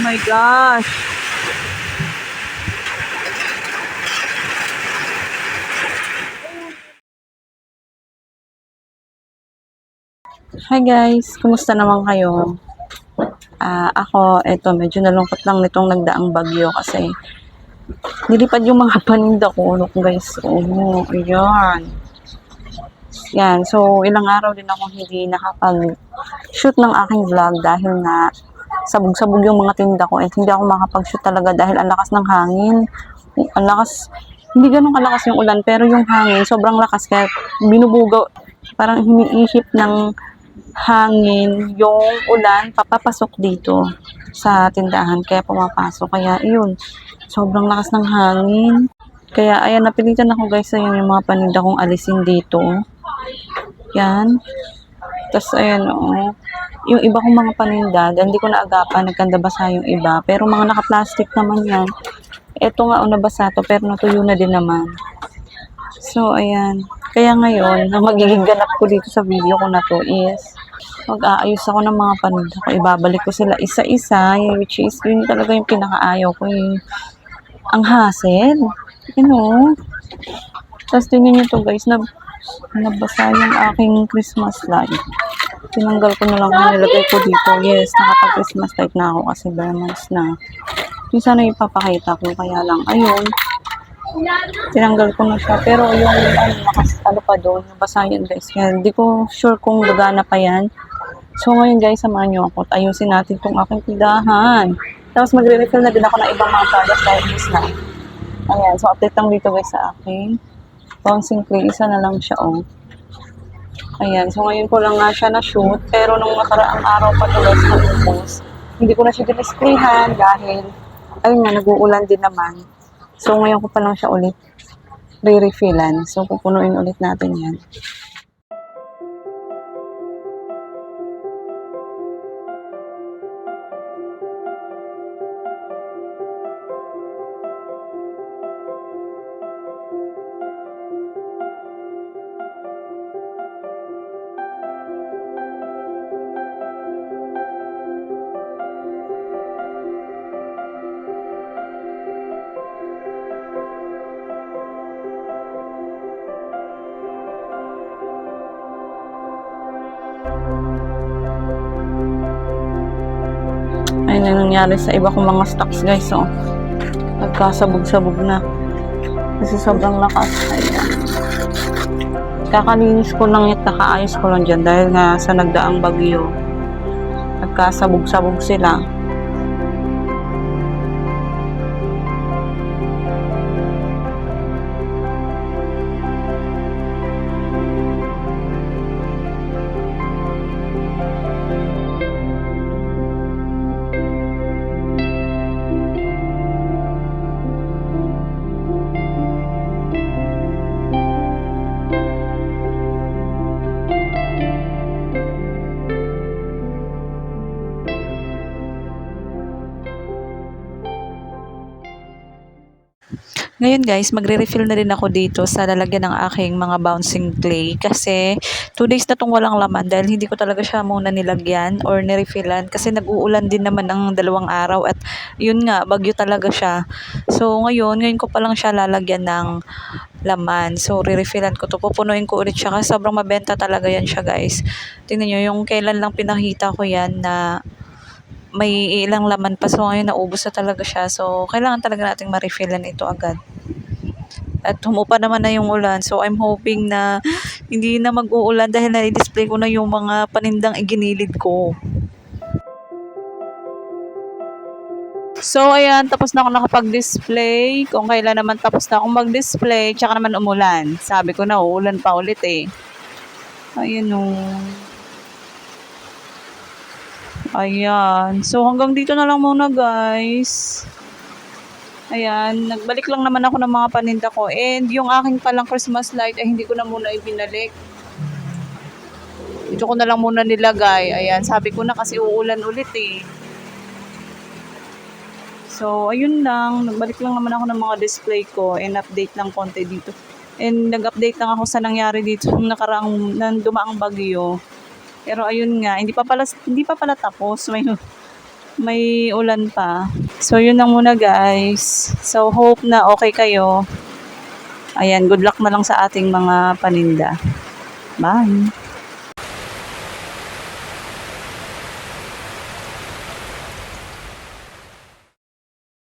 my gosh. Hi guys, kumusta naman kayo? Ah, ako, eto, medyo nalungkot lang nitong nagdaang bagyo kasi nilipad yung mga paninda ko. Look guys, oh, ayan. Yan, so ilang araw din ako hindi nakapag-shoot ng aking vlog dahil na sabog-sabog yung mga tinda ko. At hindi ako makapag-shoot talaga dahil ang lakas ng hangin. Ang lakas, hindi ganun kalakas yung ulan pero yung hangin sobrang lakas. Kaya binubugaw, parang hiniihip ng hangin yung ulan papapasok dito sa tindahan kaya pumapasok. Kaya yun sobrang lakas ng hangin. Kaya ayan napilitan ako guys ayun yung mga paninda kong alisin dito. Yan. Tapos ayan oh yung iba kong mga paninda hindi ko naagapan nagkanda basa yung iba pero mga naka-plastic naman yan eto nga oh nabasa to pero natuyo na din naman So, ayan. Kaya ngayon, ang magiging ganap ko dito sa video ko na to is mag-aayos ako ng mga paninda ko. Ibabalik ko sila isa-isa, which is yun talaga yung pinakaayaw ko. Yung, ang hassle. You know? Tapos tingnan nyo to guys, na, nabasa yung aking Christmas light. Tinanggal ko na lang kung nilagay ko dito. Yes, nakapag-Christmas light na ako kasi bare months na. Yung sana ipapakita ko, kaya lang, ayun, tinanggal ko na siya. Pero yung ano, ano pa doon, nabasa yan guys. Kaya hindi ko sure kung gagana pa yan. So ngayon guys, samahan niyo ako ayusin natin itong aking tindahan. Tapos magre-refill na din ako ng ibang mga products dahil is na. Ayan, so update lang dito guys sa akin. Bouncing clay, isa na lang siya oh. Ayan, so ngayon ko lang nga siya na-shoot. Pero nung nakaraang araw pa tulos na ubos, hindi ko na siya dinisplayhan dahil, ayun nga, nag-uulan din naman. So, ngayon ko pa lang siya ulit re-refillan. So, pupunuin ulit natin yan. Ayun ang nangyari sa iba kong mga stocks guys. So, nagkasabog-sabog na. Kasi sobrang lakas. Ayan. Kakalinis ko lang at nakaayos ko lang dyan dahil nga sa nagdaang bagyo. Nagkasabog-sabog sila. Ngayon guys, magre-refill na rin ako dito sa lalagyan ng aking mga bouncing clay kasi 2 days na tong walang laman dahil hindi ko talaga siya muna nilagyan or nirefillan kasi nag-uulan din naman ng dalawang araw at yun nga, bagyo talaga siya. So ngayon, ngayon ko pa lang siya lalagyan ng laman. So re-refillan ko to. Pupunuin ko ulit siya kasi sobrang mabenta talaga yan siya guys. Tingnan nyo, yung kailan lang pinakita ko yan na may ilang laman pa. So, ngayon naubos na talaga siya. So, kailangan talaga nating ma-refillan ito agad. At humupa naman na yung ulan. So, I'm hoping na hindi na mag-uulan dahil na-display ko na yung mga panindang iginilid ko. So, ayan, tapos na ako nakapag-display. Kung kailan naman tapos na akong mag-display, tsaka naman umulan. Sabi ko na, uulan pa ulit eh. Ayan o. Ayan. So, hanggang dito na lang muna, guys. Ayan. Nagbalik lang naman ako ng mga paninda ko. And yung aking palang Christmas light ay hindi ko na muna ibinalik. Dito ko na lang muna nilagay. Ayan. Sabi ko na kasi uulan ulit eh. So, ayun lang. Nagbalik lang naman ako ng mga display ko and update lang konti dito. And nag-update lang ako sa nangyari dito nung nakaraang nang dumaang bagyo. Pero ayun nga, hindi pa pala hindi pa pala tapos. May may ulan pa. So, yun lang muna guys. So, hope na okay kayo. Ayan, good luck na lang sa ating mga paninda. Bye!